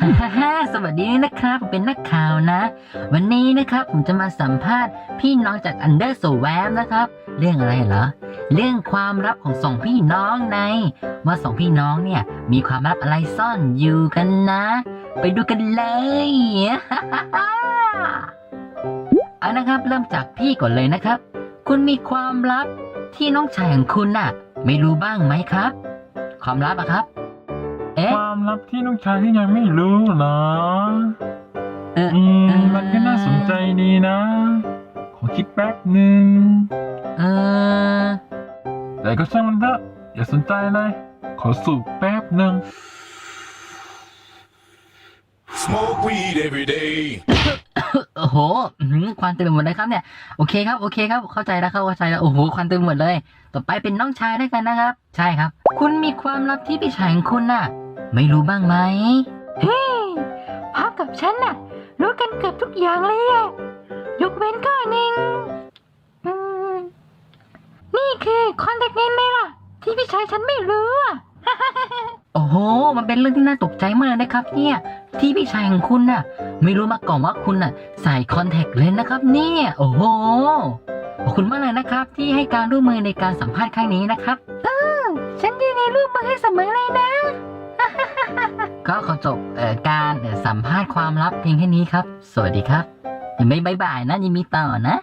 ฮ่าฮ่าฮ่าสวัสดีนะครับ ผมเป็นนักข่าวนะ วันนี้นะครับ ผมจะมาสัมภาษณ์พี่น้องจากอันเดอร์โซแวมนะครับ เรื่องอะไรเหรอ เรื่องความลับของสองพี่น้องใน ว่าสองพี่น้องเนี่ย มีความลับอะไรซ่อนอยู่กันนะ ไปดูกันเลยเอานะครับ เริ่มจากพี่ก่อนเลยนะครับ คุณมีความลับที่น้องชายของคุณน่ะ ไม่รู้บ้างไหมครับ ความลับอะครับ ความลับที่น้องชายที่ยังไม่รู้เหรอเอออืมเอ่อมันก็น่าสนใจดีนะ ขอคิดแป๊บหนึ่งเออแต่ก็ช่างมันเถอะอย่าสนใจเลย ขอสูบแป๊บหนึ่ง Smoke weed every day. โอ้โหอื้อหือควันเต็มไปหมดเลยครับเนี่ย โอเคครับ โอเคครับ เข้าใจแล้วครับเข้าใจแล้ว โอ้โห ควันเต็มไปหมดเลย ต่อไปเป็นน้องชายด้วยกันนะครับ ใช่ครับ คุณมีความลับที่พี่ชายของคุณน่ะ ไม่รู้บ้างไหม เฮ้ยพับกับฉันน่ะ รู้กันเกือบทุกอย่างเลยอะยกเว้นข้อหนึ่งอืมนี่คือคอนแทคเลนส์เลยล่ะ ที่พี่ชายฉันไม่รู้อะ โอ้โห มันเป็นเรื่องที่น่าตกใจมากเลยนะครับ เนี่ย ที่พี่ชายของคุณน่ะ ไม่รู้มาก่อนว่าคุณน่ะใส่คอนแทคเลนส์นะครับ เนี่ย โอ้โห ขอบคุณมากเลยนะครับ ที่ให้การร่วมมือในการสัมภาษณ์ครั้งนี้นะครับ ฉันยืนในรูปมือให้เสมอเลยนะ ก็ขอจบเอ่อการเอ่อสัมภาษณ์ความลับเพียงแค่นี้ครับ สวัสดีครับยังไม่บายบายนะยังมีต่อนะ